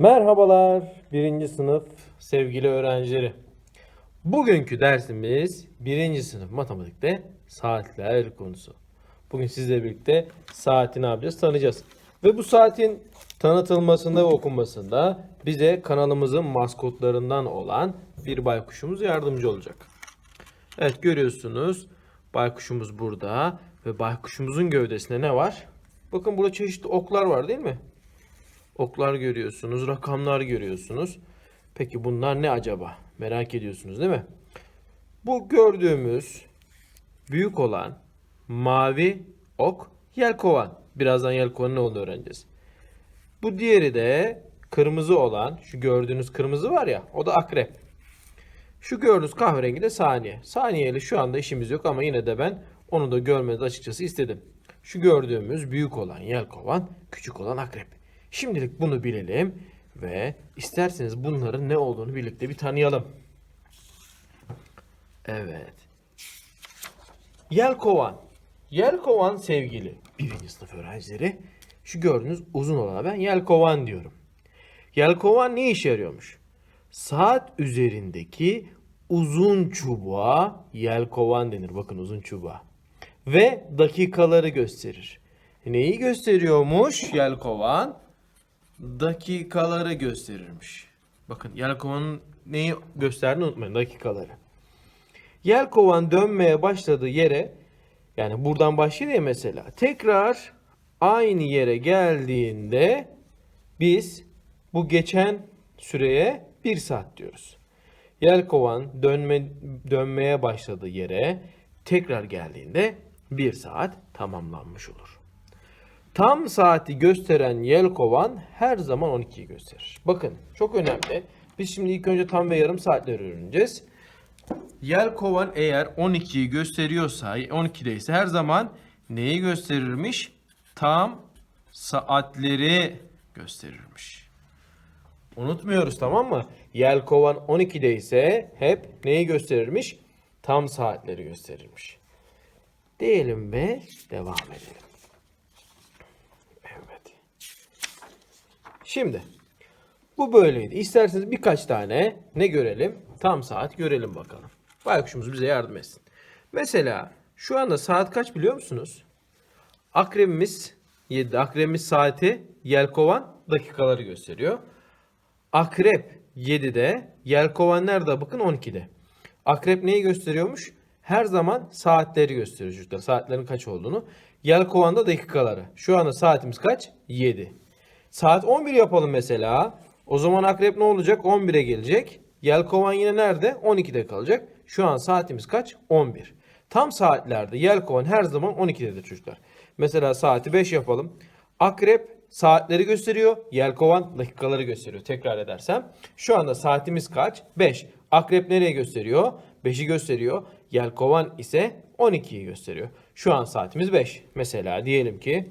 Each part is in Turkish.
Merhabalar birinci sınıf sevgili öğrencileri. Bugünkü dersimiz birinci sınıf matematikte saatler konusu. Bugün sizle birlikte saati ne yapacağız tanıyacağız. Ve bu saatin tanıtılmasında ve okunmasında bize kanalımızın maskotlarından olan bir baykuşumuz yardımcı olacak. Evet görüyorsunuz baykuşumuz burada ve baykuşumuzun gövdesinde ne var? Bakın burada çeşitli oklar var değil mi? Oklar görüyorsunuz, rakamlar görüyorsunuz. Peki bunlar ne acaba? Merak ediyorsunuz değil mi? Bu gördüğümüz büyük olan mavi ok yelkovan. Birazdan yelkovanın ne olduğunu öğreneceğiz. Bu diğeri de kırmızı olan, şu gördüğünüz kırmızı var ya, o da akrep. Şu gördüğünüz kahverengi de saniye. Saniyeyle şu anda işimiz yok ama yine de ben onu da görmenizi açıkçası istedim. Şu gördüğümüz büyük olan yelkovan, küçük olan akrep. Şimdilik bunu bilelim ve isterseniz bunların ne olduğunu birlikte bir tanıyalım. Evet. Yelkovan. Yelkovan sevgili birinci sınıf öğrencileri. Şu gördüğünüz uzun olana ben yelkovan diyorum. Yelkovan ne işe yarıyormuş? Saat üzerindeki uzun çubuğa yelkovan denir. Bakın uzun çubuğa. Ve dakikaları gösterir. Neyi gösteriyormuş yelkovan? Dakikaları gösterirmiş. Bakın yelkovanın neyi gösterdiğini unutmayın dakikaları. Yelkovan dönmeye başladığı yere yani buradan başlıyor ya mesela. Tekrar aynı yere geldiğinde biz bu geçen süreye 1 saat diyoruz. Yelkovan dönme, dönmeye başladığı yere tekrar geldiğinde 1 saat tamamlanmış olur. Tam saati gösteren yelkovan her zaman 12'yi gösterir. Bakın çok önemli. Biz şimdi ilk önce tam ve yarım saatleri öğreneceğiz. Yelkovan eğer 12'yi gösteriyorsa 12'deyse her zaman neyi gösterirmiş? Tam saatleri gösterirmiş. Unutmuyoruz tamam mı? Yelkovan 12'deyse hep neyi gösterirmiş? Tam saatleri gösterirmiş. Diyelim ve devam edelim. Evet. Şimdi bu böyleydi. İsterseniz birkaç tane ne görelim? Tam saat görelim bakalım. Baykuşumuz bize yardım etsin. Mesela şu anda saat kaç biliyor musunuz? Akrebimiz 7. Akrebimiz saati yelkovan dakikaları gösteriyor. Akrep 7'de, yelkovan nerede? Bakın 12'de. Akrep neyi gösteriyormuş? Her zaman saatleri gösteriyor çocuklar. Saatlerin kaç olduğunu. Yelkovan da dakikaları. Şu anda saatimiz kaç? 7. Saat 11 yapalım mesela. O zaman akrep ne olacak? 11'e gelecek. Yelkovan yine nerede? 12'de kalacak. Şu an saatimiz kaç? 11. Tam saatlerde yelkovan her zaman 12'dedir çocuklar. Mesela saati 5 yapalım. Akrep saatleri gösteriyor. Yelkovan dakikaları gösteriyor. Tekrar edersem. Şu anda saatimiz kaç? 5. Akrep nereye gösteriyor? 5'i gösteriyor. Yelkovan ise 12'yi gösteriyor. Şu an saatimiz 5. Mesela diyelim ki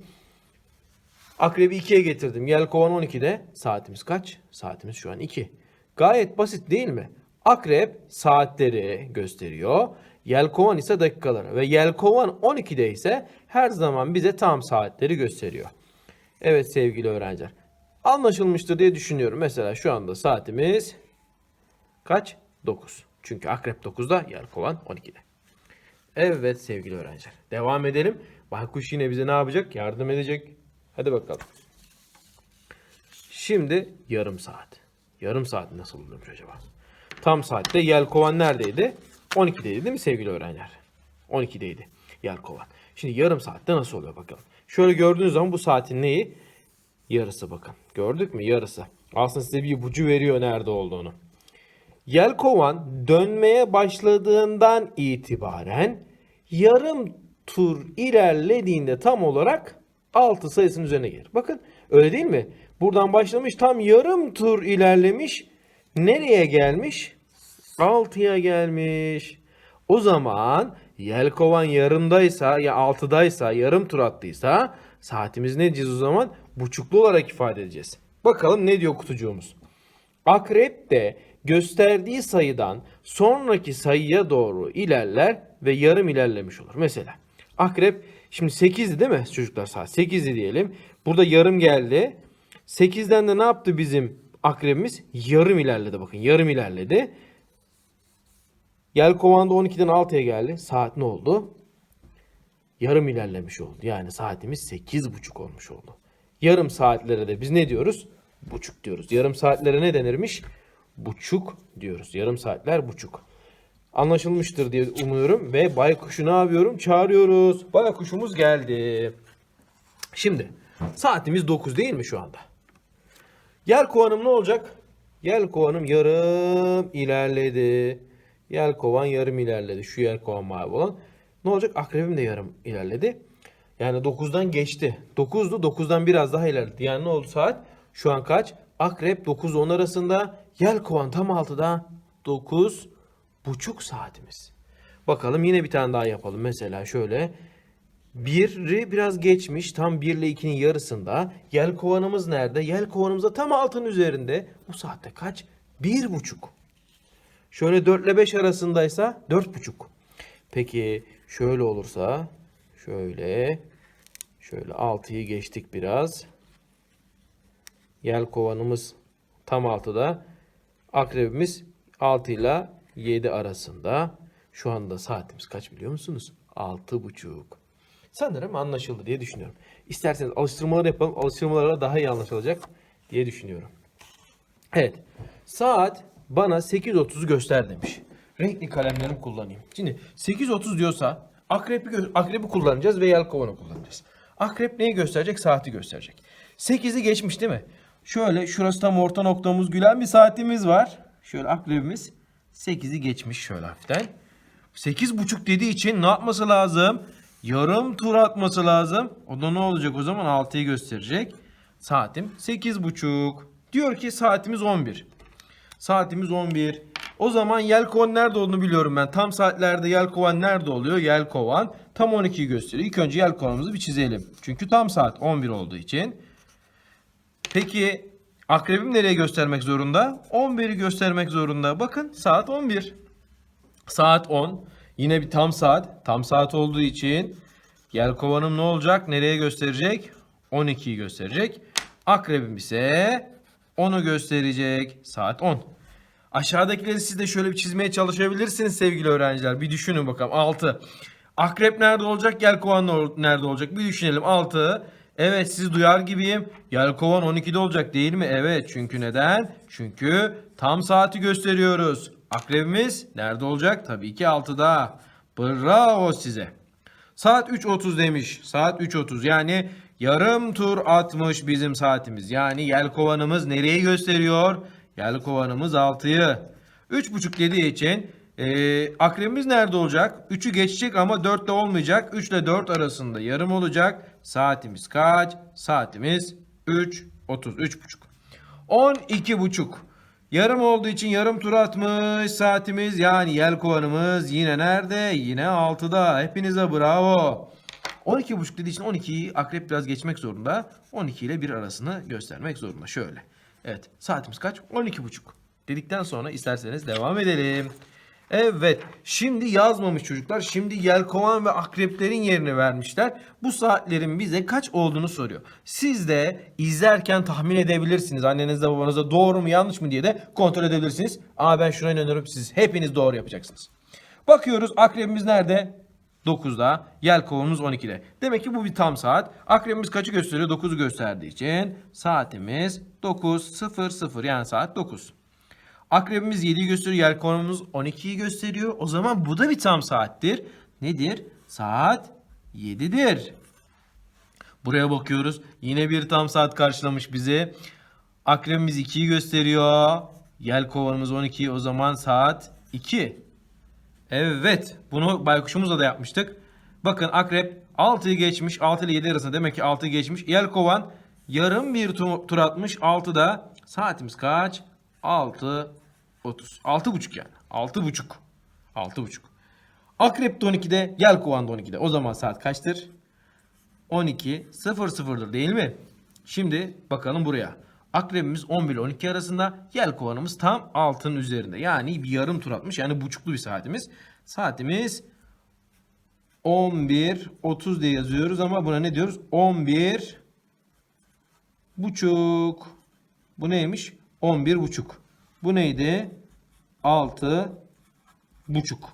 Akrebi 2'ye getirdim. Yelkovan 12'de. Saatimiz kaç? Saatimiz şu an 2. Gayet basit değil mi? Akrep saatleri gösteriyor. Yelkovan ise dakikaları. Ve yelkovan 12'de ise her zaman bize tam saatleri gösteriyor. Evet sevgili öğrenciler. Anlaşılmıştır diye düşünüyorum. Mesela şu anda saatimiz kaç? 9. Çünkü akrep 9'da, yelkovan 12'de. Evet sevgili öğrenciler. Devam edelim. Baykuş yine bize ne yapacak? Yardım edecek. Hadi bakalım. Şimdi yarım saat. Yarım saat nasıl olurmuş acaba? Tam saatte yelkovan neredeydi? 12'deydi değil mi sevgili öğrenciler? 12'deydi yelkovan. Şimdi yarım saatte nasıl oluyor bakalım. Şöyle gördüğünüz zaman bu saatin neyi? Yarısı bakın. Gördük mü? Yarısı. Aslında size bir ipucu veriyor nerede olduğunu. Yelkovan dönmeye başladığından itibaren yarım tur ilerlediğinde tam olarak 6 sayısının üzerine gelir. Bakın öyle değil mi? Buradan başlamış tam yarım tur ilerlemiş. Nereye gelmiş? 6'ya gelmiş. O zaman Yelkovan yarımdaysa ya 6'daysa yarım tur attıysa saatimiz ne diyeceğiz o zaman? Buçuklu olarak ifade edeceğiz. Bakalım ne diyor kutucuğumuz? Akrep de gösterdiği sayıdan sonraki sayıya doğru ilerler ve yarım ilerlemiş olur. Mesela akrep şimdi 8'di değil mi çocuklar saat 8'di diyelim. Burada yarım geldi. 8'den de ne yaptı bizim akrebimiz yarım ilerledi bakın. Yarım ilerledi. Yelkovan da 12'den 6'ya geldi. Saat ne oldu? Yarım ilerlemiş oldu. Yani saatimiz 8.30 olmuş oldu. Yarım saatlere de biz ne diyoruz? Buçuk diyoruz. Yarım saatlere ne denirmiş? Buçuk diyoruz. Yarım saatler buçuk. Anlaşılmıştır diye umuyorum ve baykuşu ne yapıyorum? Çağırıyoruz. Baykuşumuz geldi. Şimdi saatimiz 9 değil mi şu anda? Yel kovanım ne olacak? Yel kovanım yarım ilerledi. Yel kovan yarım ilerledi. Şu yel kovan mavi olan. Ne olacak? Akrebim de yarım ilerledi. Yani 9'dan geçti. 9'du 9'dan biraz daha ilerledi. Yani ne oldu saat? Şu an kaç? Akrep 9-10 arasında. Yel kovan tam 6'da. 9 buçuk saatimiz. Bakalım yine bir tane daha yapalım. Mesela şöyle. 1'i biraz geçmiş. Tam 1 ile 2'nin yarısında. Yel kovanımız nerede? Yel kovanımız da tam altın üzerinde. Bu saatte kaç? 1,5. Şöyle 4 ile 5 arasındaysa 4,5. Peki şöyle olursa şöyle şöyle 6'yı geçtik biraz. Yel kovanımız tam 6'da. Akrebimiz 6 ile 7 arasında. Şu anda saatimiz kaç biliyor musunuz? 6.30. Sanırım anlaşıldı diye düşünüyorum. İsterseniz alıştırmaları yapalım. Alıştırmalarla daha iyi anlaşılacak diye düşünüyorum. Evet. Saat bana 8.30'u göster demiş. Renkli kalemlerimi kullanayım. Şimdi 8.30 diyorsa akrebi, gö- akrebi kullanacağız ve yelkovanı kullanacağız. Akrep neyi gösterecek? Saati gösterecek. 8'i geçmiş değil mi? Şöyle şurası tam orta noktamız gülen bir saatimiz var. Şöyle akrebimiz 8'i geçmiş şöyle hafiften. 8.30 dediği için ne yapması lazım? Yarım tur atması lazım. O da ne olacak o zaman? 6'yı gösterecek. Saatim 8.30. Diyor ki saatimiz 11. Saatimiz 11. O zaman yelkovan nerede olduğunu biliyorum ben. Tam saatlerde yelkovan nerede oluyor? Yelkovan tam 12'yi gösteriyor. İlk önce yelkovanımızı bir çizelim. Çünkü tam saat 11 olduğu için. Peki akrebim nereye göstermek zorunda? 11'i göstermek zorunda. Bakın saat 11. Saat 10. Yine bir tam saat. Tam saat olduğu için yelkovanım ne olacak? Nereye gösterecek? 12'yi gösterecek. Akrebim ise 10'u gösterecek. Saat 10. Aşağıdakileri siz de şöyle bir çizmeye çalışabilirsiniz sevgili öğrenciler. Bir düşünün bakalım. 6. Akrep nerede olacak? Yelkovan nerede olacak? Bir düşünelim. 6. Evet sizi duyar gibiyim. Yelkovan 12'de olacak değil mi? Evet. Çünkü neden? Çünkü tam saati gösteriyoruz. Akrebimiz nerede olacak? Tabii ki 6'da. Bravo size. Saat 3.30 demiş. Saat 3.30 yani yarım tur atmış bizim saatimiz. Yani yelkovanımız nereyi gösteriyor? Yelkovanımız 6'yı. 3.5 dediği için e, akrebimiz nerede olacak? 3'ü geçecek ama 4 de olmayacak. 3 ile 4 arasında yarım olacak. Saatimiz kaç? Saatimiz 3.30. 3.5. 12.5. Yarım olduğu için yarım tur atmış saatimiz yani yelkovanımız yine nerede? Yine 6'da. Hepinize bravo. 12.5 dediği için 12'yi akrep biraz geçmek zorunda. 12 ile 1 arasını göstermek zorunda. Şöyle. Evet saatimiz kaç? 12.5. Dedikten sonra isterseniz devam edelim. Evet. Şimdi yazmamış çocuklar. Şimdi yelkovan ve akreplerin yerini vermişler. Bu saatlerin bize kaç olduğunu soruyor. Siz de izlerken tahmin edebilirsiniz. Annenizle babanızla doğru mu yanlış mı diye de kontrol edebilirsiniz. Ama ben şuna inanıyorum siz hepiniz doğru yapacaksınız. Bakıyoruz akrebimiz nerede? 9'da. Yelkovamız 12'de. Demek ki bu bir tam saat. Akrebimiz kaçı gösteriyor? 9'u gösterdiği için saatimiz 9.00 yani saat 9. Akrebimiz 7'yi gösteriyor. Yelkovamız 12'yi gösteriyor. O zaman bu da bir tam saattir. Nedir? Saat 7'dir. Buraya bakıyoruz. Yine bir tam saat karşılamış bizi. Akrebimiz 2'yi gösteriyor. Yelkovanımız 12. O zaman saat 2. Evet. Bunu baykuşumuzla da yapmıştık. Bakın akrep 6'yı geçmiş. 6 ile 7 arasında demek ki 6'yı geçmiş. Yelkovan yarım bir tu- tur atmış. 6'da saatimiz kaç? 6 30. 6.5 yani. 6.5. 6.5. Akrep de 12'de, Yelkovan da 12'de. O zaman saat kaçtır? 12 00'dır değil mi? Şimdi bakalım buraya. Akrebimiz 11 ile 12 arasında, yelkovanımız tam altın üzerinde. Yani bir yarım tur atmış. Yani buçuklu bir saatimiz. Saatimiz 11 30 diye yazıyoruz ama buna ne diyoruz? 11 buçuk. Bu neymiş? 11 buçuk. Bu neydi? 6 buçuk.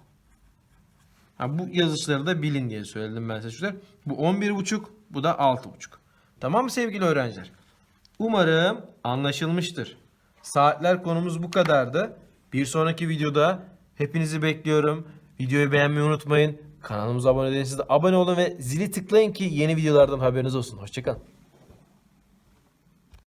Ha, bu yazışları da bilin diye söyledim ben size çocuklar. Bu 11 buçuk, bu da 6 buçuk. Tamam mı sevgili öğrenciler? Umarım anlaşılmıştır. Saatler konumuz bu kadardı. Bir sonraki videoda hepinizi bekliyorum. Videoyu beğenmeyi unutmayın. Kanalımıza abone değilseniz de abone olun ve zili tıklayın ki yeni videolardan haberiniz olsun. Hoşçakalın.